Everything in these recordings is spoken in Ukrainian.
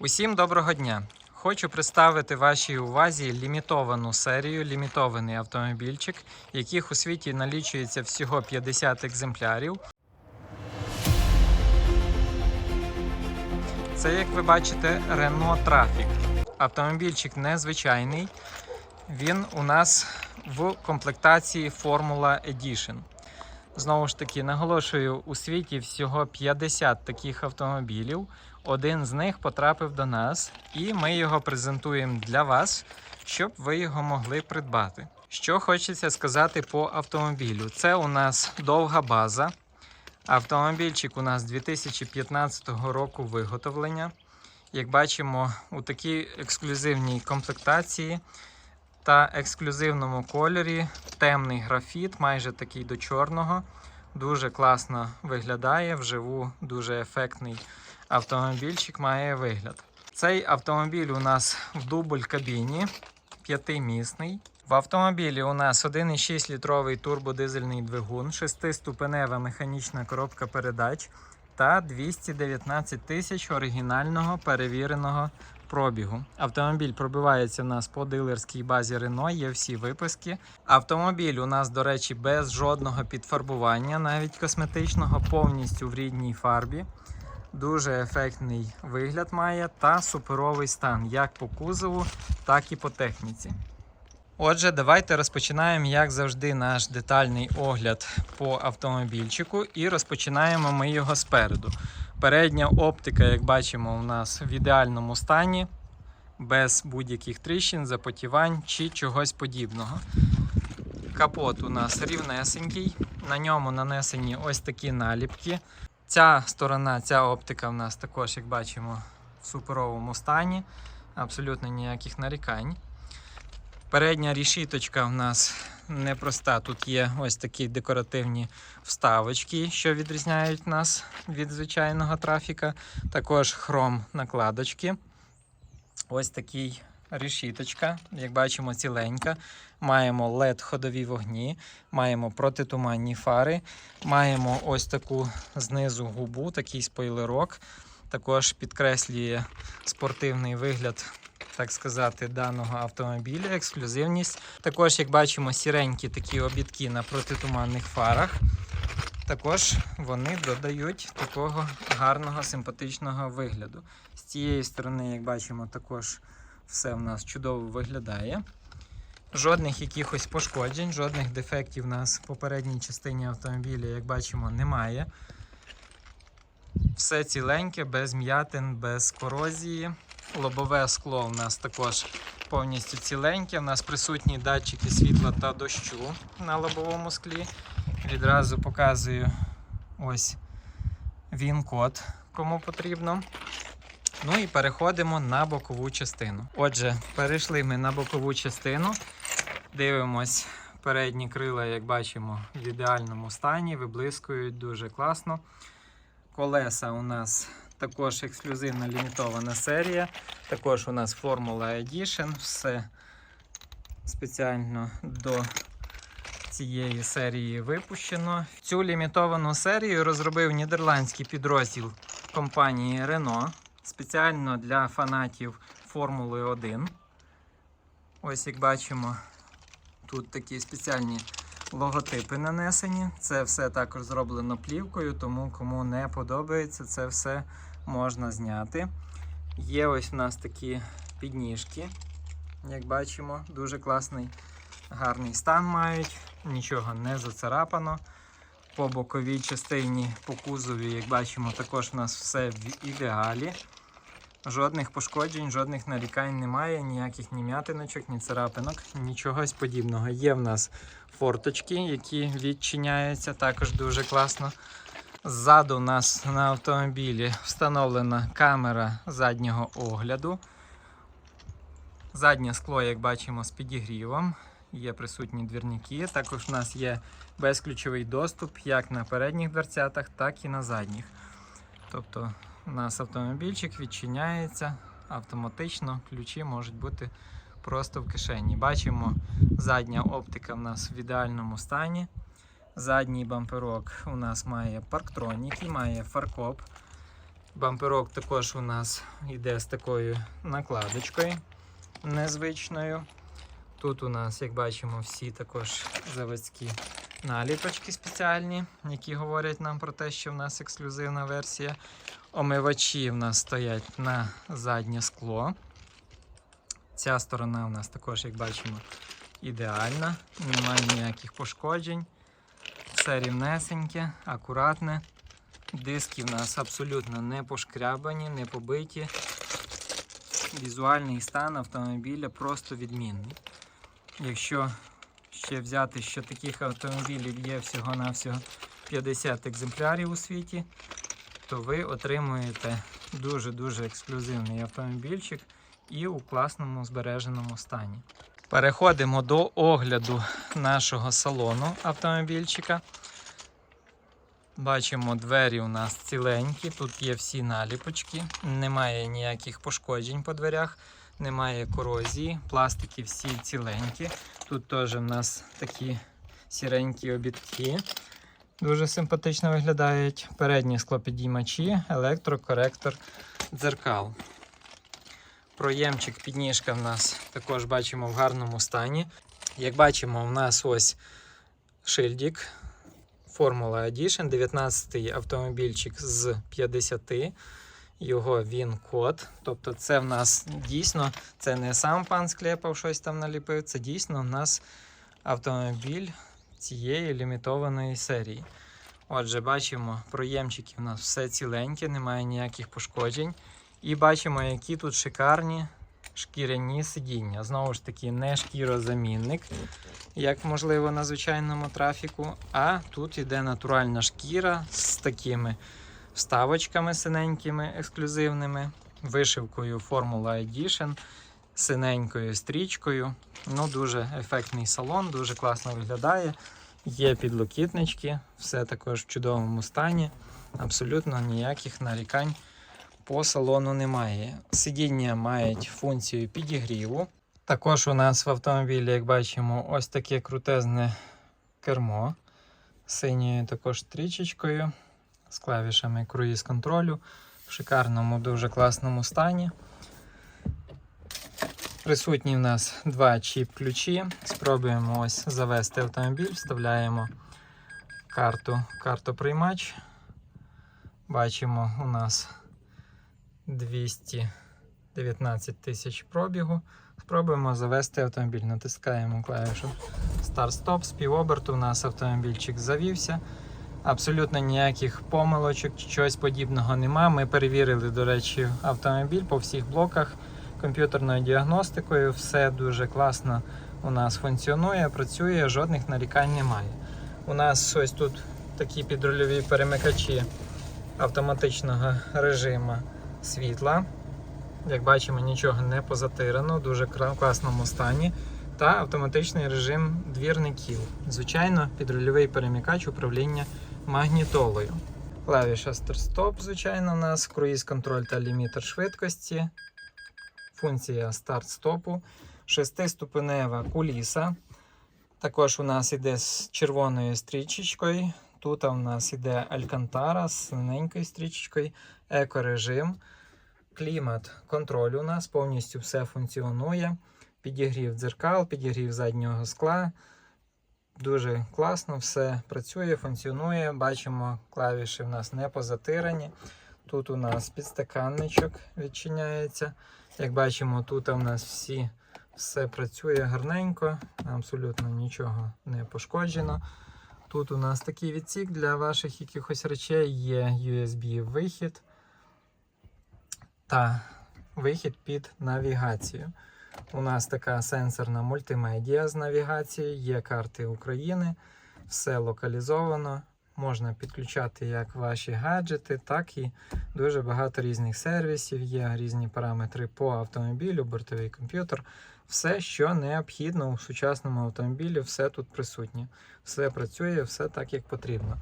Усім доброго дня! Хочу представити вашій увазі лімітовану серію, лімітований автомобільчик, яких у світі налічується всього 50 екземплярів. Це, як ви бачите, Renault Trafic. Автомобільчик незвичайний. Він у нас в комплектації Formula Edition. Знову ж таки, наголошую, у світі всього 50 таких автомобілів. Один з них потрапив до нас, і ми його презентуємо для вас, щоб ви його могли придбати. Що хочеться сказати по автомобілю? Це у нас довга база. Автомобільчик у нас 2015 року виготовлення. Як бачимо, у такій ексклюзивній комплектації та ексклюзивному кольорі темний графіт, майже такий до чорного. Дуже класно виглядає вживу, дуже ефектний автомобільчик має вигляд. Цей автомобіль у нас в дубль кабіні, п'ятимісний. В автомобілі у нас 1,6 літровий турбодизельний двигун, 6-ступенева механічна коробка передач та 219 тисяч оригінального перевіреного пробігу. Автомобіль пробивається у нас по дилерській базі Renault, є всі виписки. Автомобіль у нас, до речі, без жодного підфарбування, навіть косметичного, повністю в рідній фарбі. Дуже ефектний вигляд має та суперовий стан як по кузову, так і по техніці. Отже, давайте розпочинаємо, як завжди, наш детальний огляд по автомобільчику, і розпочинаємо ми його спереду. Передня оптика, як бачимо, у нас в ідеальному стані, без будь-яких тріщин, запотівань чи чогось подібного. Капот у нас рівнесенький, на ньому нанесені ось такі наліпки. Ця сторона, ця оптика в нас також, як бачимо, в суперовому стані, абсолютно ніяких нарікань. Передня рішіточка в нас непроста. Тут є ось такі декоративні вставочки, що відрізняють нас від звичайного трафіка. Також хром накладочки. Ось такий решіточка, як бачимо, ціленька. Маємо LED ходові вогні, маємо протитуманні фари, маємо ось таку знизу губу, такий спойлерок. Також підкреслює спортивний вигляд так сказати, даного автомобіля, ексклюзивність. Також, як бачимо, сіренькі такі обідки на протитуманних фарах. Також вони додають такого гарного симпатичного вигляду. З цієї сторони, як бачимо, також все в нас чудово виглядає. Жодних якихось пошкоджень, жодних дефектів у нас в попередній частині автомобіля, як бачимо, немає. Все ціленьке, без м'ятин, без корозії. Лобове скло у нас також повністю ціленьке. У нас присутні датчики світла та дощу на лобовому склі. Відразу показую ось він-код, кому потрібно. Ну і переходимо на бокову частину. Отже, перейшли ми на бокову частину. Дивимось передні крила, як бачимо, в ідеальному стані, виблискують дуже класно. Колеса у нас також ексклюзивна лімітована серія. Також у нас Formula Edition. Все спеціально до цієї серії випущено. Цю лімітовану серію розробив нідерландський підрозділ компанії Renault спеціально для фанатів Формули 1. Ось як бачимо, тут такі спеціальні логотипи нанесені. Це все також зроблено плівкою, тому кому не подобається, це все можна зняти. Є ось у нас такі підніжки, як бачимо, дуже класний, гарний стан мають, нічого не зацарапано. По боковій частині, по кузові, як бачимо, також у нас все в ідеалі. Жодних пошкоджень, жодних нарікань немає, ніяких ні м'ятиночок, ні царапинок, нічогось подібного. Є в нас форточки, які відчиняються також дуже класно. Ззаду у нас на автомобілі встановлена камера заднього огляду. Заднє скло, як бачимо, з підігрівом. Є присутні двірники. Також у нас є безключовий доступ як на передніх дверцятах, так і на задніх. Тобто у нас автомобільчик відчиняється автоматично, ключі можуть бути просто в кишені. Бачимо, задня оптика в нас в ідеальному стані. Задній бамперок у нас має парктроніки, має фаркоп. Бамперок також у нас йде з такою накладочкою незвичною. Тут у нас, як бачимо, всі також заводські наліпочки спеціальні, які говорять нам про те, що в нас ексклюзивна версія. Омивачі в нас стоять на заднє скло. Ця сторона у нас також, як бачимо, ідеальна, немає ніяких пошкоджень. Все рівнесеньке, акуратне. Диски в нас абсолютно не пошкрябані, не побиті. Візуальний стан автомобіля просто відмінний. Якщо ще взяти, що таких автомобілів є всього-навсього 50 екземплярів у світі, то ви отримуєте дуже-дуже ексклюзивний автомобільчик і у класному збереженому стані. Переходимо до огляду нашого салону автомобільчика. Бачимо, двері у нас ціленькі, тут є всі наліпочки, немає ніяких пошкоджень по дверях, немає корозії, пластики всі ціленькі. Тут теж у нас такі сіренькі обідки. Дуже симпатично виглядають. Передні склопідіймачі, електрокоректор дзеркал. Проємчик підніжка в нас також бачимо в гарному стані. Як бачимо, у нас ось шильдик Формула Edition, 19-й автомобільчик з 50. Його він код. Тобто, це в нас дійсно це не сам пан склепав щось там наліпив, це дійсно в нас автомобіль цієї лімітованої серії. Отже, бачимо, проємчики у нас все ціленьке, немає ніяких пошкоджень. І бачимо, які тут шикарні шкіряні сидіння. Знову ж таки, не шкірозамінник, як можливо на звичайному трафіку. А тут йде натуральна шкіра з такими вставочками синенькими, ексклюзивними, вишивкою Formula Edition, синенькою стрічкою. Ну, Дуже ефектний салон, дуже класно виглядає. Є підлокітнички, все також в чудовому стані. Абсолютно ніяких нарікань по салону немає. Сидіння мають функцію підігріву. Також у нас в автомобілі, як бачимо, ось таке крутезне кермо синьою також стрічечкою, з клавішами круїз контролю в шикарному, дуже класному стані. Присутні в нас два чіп-ключі. Спробуємо ось завести автомобіль, вставляємо карту, картоприймач. Бачимо, у нас 219 тисяч пробігу. Спробуємо завести автомобіль. Натискаємо клавішу старт-стоп. З півоберту у нас автомобільчик завівся. Абсолютно ніяких помилочок чогось подібного нема. Ми перевірили, до речі, автомобіль по всіх блоках комп'ютерною діагностикою. Все дуже класно у нас функціонує, працює, жодних нарікань немає. У нас ось тут такі підрульові перемикачі автоматичного режиму світла. Як бачимо, нічого не позатирано, в дуже класному стані. Та автоматичний режим двірників. Звичайно, підрульовий перемикач управління магнітолою. Клавіша старт-стоп, звичайно, у нас, круїз-контроль та лімітер швидкості. Функція старт-стопу, шестиступенева куліса. Також у нас іде з червоною стрічечкою. Тут у нас іде Алькантара з синенькою стрічечкою, екорежим, клімат контроль у нас повністю все функціонує. Підігрів дзеркал, підігрів заднього скла. Дуже класно, все працює, функціонує. Бачимо, клавіші в нас не позатирані. Тут у нас підстаканничок відчиняється. Як бачимо, тут у нас всі, все працює гарненько, абсолютно нічого не пошкоджено. Тут у нас такий відсік для ваших якихось речей є USB-вихід та вихід під навігацію. У нас така сенсорна мультимедіа з навігацією, є карти України, все локалізовано. Можна підключати як ваші гаджети, так і дуже багато різних сервісів. Є різні параметри по автомобілю, бортовий комп'ютер. Все, що необхідно у сучасному автомобілі, все тут присутнє. Все працює, все так, як потрібно.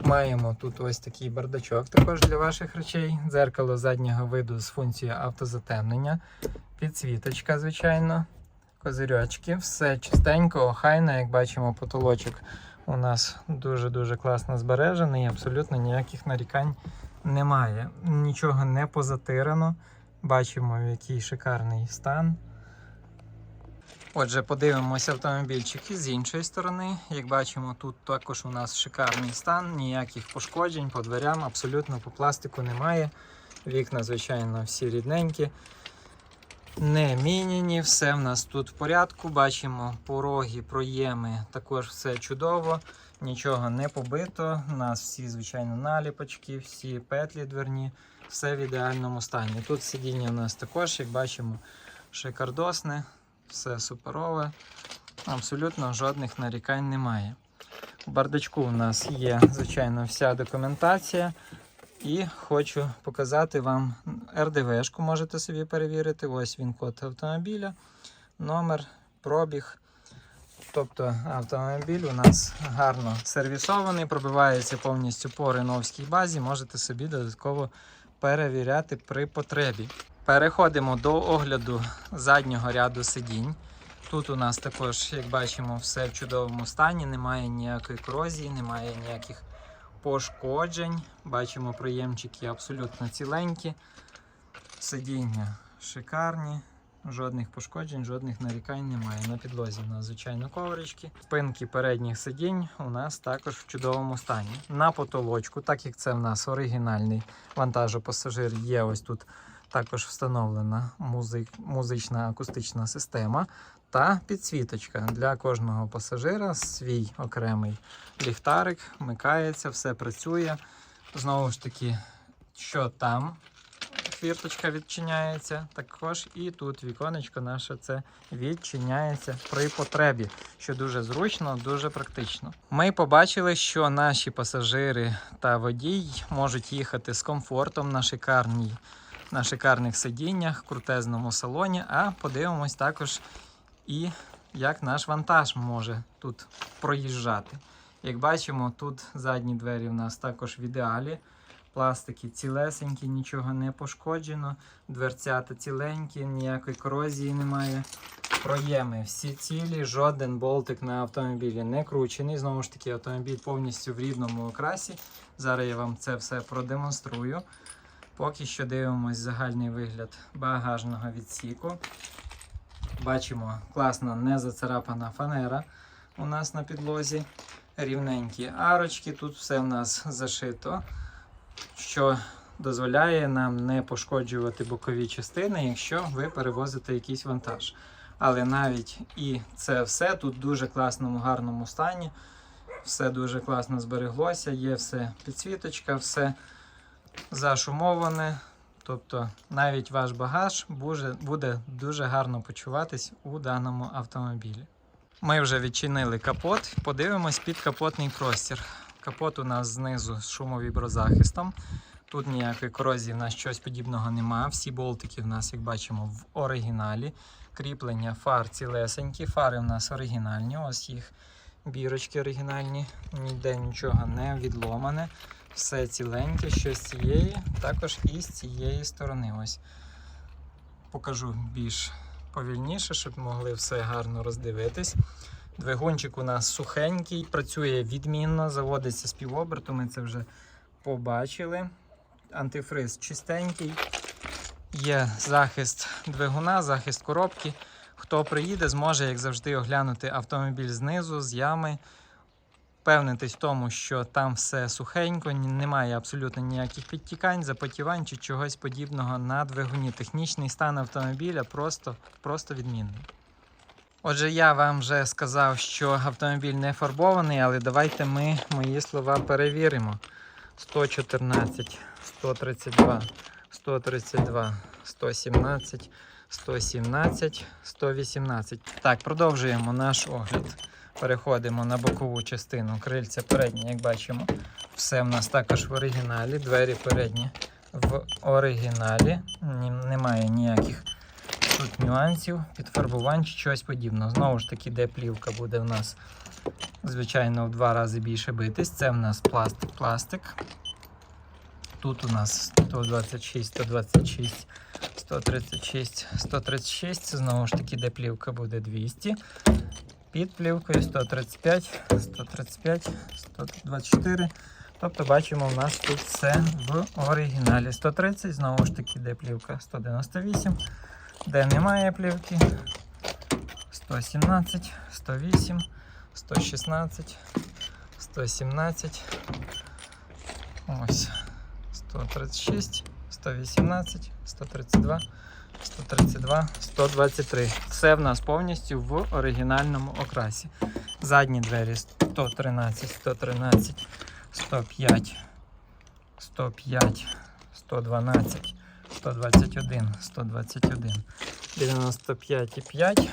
Маємо тут ось такий бардачок також для ваших речей. Дзеркало заднього виду з функцією автозатемнення, підсвіточка, звичайно, козирьочки, все чистенько, охайно, як бачимо, потолочок у нас дуже-дуже класно збережений, абсолютно ніяких нарікань немає. Нічого не позатирано. Бачимо, в який шикарний стан. Отже, подивимося автомобільчик і з іншої сторони. Як бачимо, тут також у нас шикарний стан, ніяких пошкоджень по дверям, абсолютно по пластику немає. Вікна, звичайно, всі рідненькі. Не міняні, все в нас тут в порядку. Бачимо пороги, проєми, також все чудово, нічого не побито. У нас всі, звичайно, наліпочки, всі петлі дверні, все в ідеальному стані. Тут сидіння у нас також, як бачимо, шикардосне, все суперове, абсолютно жодних нарікань немає. У бардачку у нас є, звичайно, вся документація. І хочу показати вам РДВшку, можете собі перевірити. Ось він код автомобіля, номер, пробіг. Тобто автомобіль у нас гарно сервісований, пробивається повністю по реновській базі. Можете собі додатково перевіряти при потребі. Переходимо до огляду заднього ряду сидінь. Тут у нас також, як бачимо, все в чудовому стані, немає ніякої корозії, немає ніяких пошкоджень. Бачимо, приємчики абсолютно ціленькі. Сидіння шикарні, жодних пошкоджень, жодних нарікань немає. На підлозі у нас, звичайно, коврички. Спинки передніх сидінь у нас також в чудовому стані. На потолочку, так як це в нас оригінальний вантажопасажир, є ось тут також встановлена музик, музична акустична система та підсвіточка для кожного пасажира. Свій окремий ліхтарик, вмикається, все працює. Знову ж таки, що там хвірточка відчиняється, також і тут віконечко наше це відчиняється при потребі, що дуже зручно, дуже практично. Ми побачили, що наші пасажири та водій можуть їхати з комфортом на шикарній. На шикарних сидіннях, крутезному салоні, а подивимось також і як наш вантаж може тут проїжджати. Як бачимо, тут задні двері в нас також в ідеалі. Пластики цілесенькі, нічого не пошкоджено. Дверцята ціленькі, ніякої корозії немає. Проєми всі цілі, жоден болтик на автомобілі не кручений. Знову ж таки, автомобіль повністю в рідному окрасі. Зараз я вам це все продемонструю. Поки що дивимось загальний вигляд багажного відсіку. Бачимо, класно не зацарапана фанера у нас на підлозі. Рівненькі арочки, тут все в нас зашито, що дозволяє нам не пошкоджувати бокові частини, якщо ви перевозите якийсь вантаж. Але навіть і це все тут в дуже класному, гарному стані. Все дуже класно збереглося, є все підсвіточка, все зашумоване. Тобто навіть ваш багаж буде, дуже гарно почуватись у даному автомобілі. Ми вже відчинили капот, подивимось під капотний простір. Капот у нас знизу з шумовіброзахистом. Тут ніякої корозії в нас щось подібного немає. Всі болтики в нас, як бачимо, в оригіналі. Кріплення фар цілесенькі, фари в нас оригінальні. Ось їх бірочки оригінальні, ніде нічого не відломане. Все ціленьке, що з цієї, також і з цієї сторони. Ось покажу більш повільніше, щоб могли все гарно роздивитись. Двигунчик у нас сухенький, працює відмінно, заводиться з півоберту, ми це вже побачили. Антифриз чистенький. Є захист двигуна, захист коробки. Хто приїде, зможе, як завжди, оглянути автомобіль знизу, з ями. Впевнитись в тому, що там все сухенько, немає абсолютно ніяких підтікань, запотівань чи чогось подібного на двигуні. Технічний стан автомобіля просто, просто відмінний. Отже, я вам вже сказав, що автомобіль не фарбований, але давайте ми мої слова перевіримо. 114, 132, 132, 117, 117, 118. Так, продовжуємо наш огляд. Переходимо на бокову частину крильця переднє, як бачимо, все в нас також в оригіналі. Двері передні в оригіналі. Немає ніяких тут нюансів, підфарбувань чи чогось подібного. Знову ж таки, де плівка буде в нас, звичайно, в два рази більше битись. Це в нас пластик, пластик. Тут у нас 126, 126, 136, 136. Знову ж таки, де плівка буде 200. Під плівкою 135, 135, 124. Тобто бачимо, в нас тут все в оригіналі. 130, знову ж таки, де плівка 198, де немає плівки. 117, 108, 116, 117. Ось. 136, 118, 132, 132, 123. Все в нас повністю в оригінальному окрасі. Задні двері 113, 113, 105, 105, 112, 121, 121, 95,5,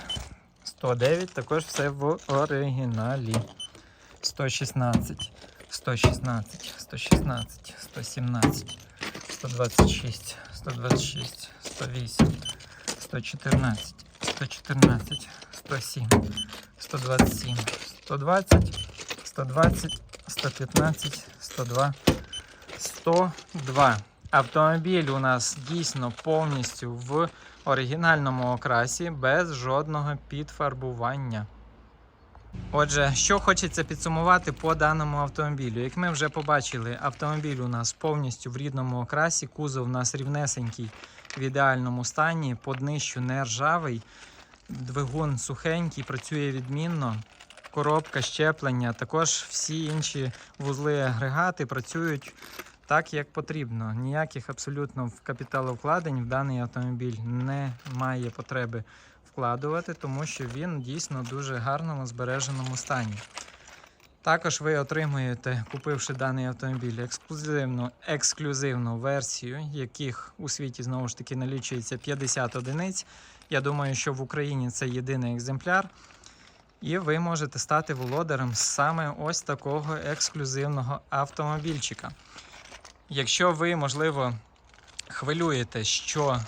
109. Також все в оригіналі. 116, 116, 116, 117, 126, 126, 108, 114, 114, 107, 127, 120, 120, 115, 102, 102. Автомобіль у нас дійсно повністю в оригінальному окрасі без жодного підфарбування. Отже, що хочеться підсумувати по даному автомобілю. Як ми вже побачили, автомобіль у нас повністю в рідному окрасі, кузов у нас рівнесенький в ідеальному стані, по днищу не ржавий, двигун сухенький, працює відмінно. Коробка щеплення, також всі інші вузли агрегати працюють так, як потрібно. Ніяких абсолютно капіталовкладень в даний автомобіль немає потреби вкладувати, тому що він дійсно в дуже гарному збереженому стані. Також ви отримуєте, купивши даний автомобіль, ексклюзивну, ексклюзивну версію, яких у світі знову ж таки налічується 50 одиниць. Я думаю, що в Україні це єдиний екземпляр. І ви можете стати володарем саме ось такого ексклюзивного автомобільчика. Якщо ви, можливо, хвилюєте, що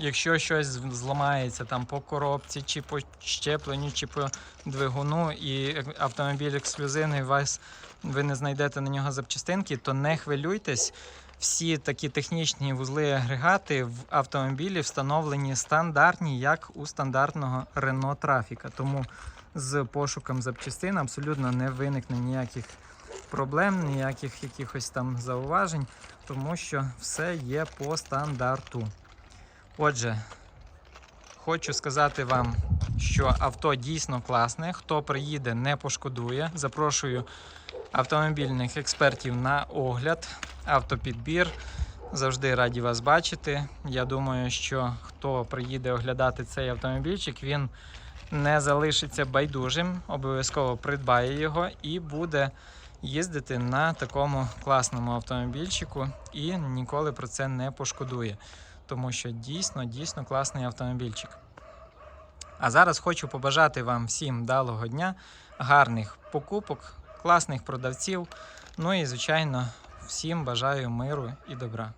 якщо щось зламається там по коробці, чи по щепленню, чи по двигуну, і автомобіль ексклюзивний, вас, ви не знайдете на нього запчастинки, то не хвилюйтесь. Всі такі технічні вузли і агрегати в автомобілі встановлені стандартні, як у стандартного Renault Trafic. Тому з пошуком запчастин абсолютно не виникне ніяких проблем, ніяких якихось там зауважень, тому що все є по стандарту. Отже, хочу сказати вам, що авто дійсно класне. Хто приїде, не пошкодує. Запрошую автомобільних експертів на огляд, автопідбір. Завжди раді вас бачити. Я думаю, що хто приїде оглядати цей автомобільчик, він не залишиться байдужим, обов'язково придбає його і буде їздити на такому класному автомобільчику і ніколи про це не пошкодує. Тому що дійсно, дійсно класний автомобільчик. А зараз хочу побажати вам всім далого дня, гарних покупок, класних продавців. Ну і, звичайно, всім бажаю миру і добра.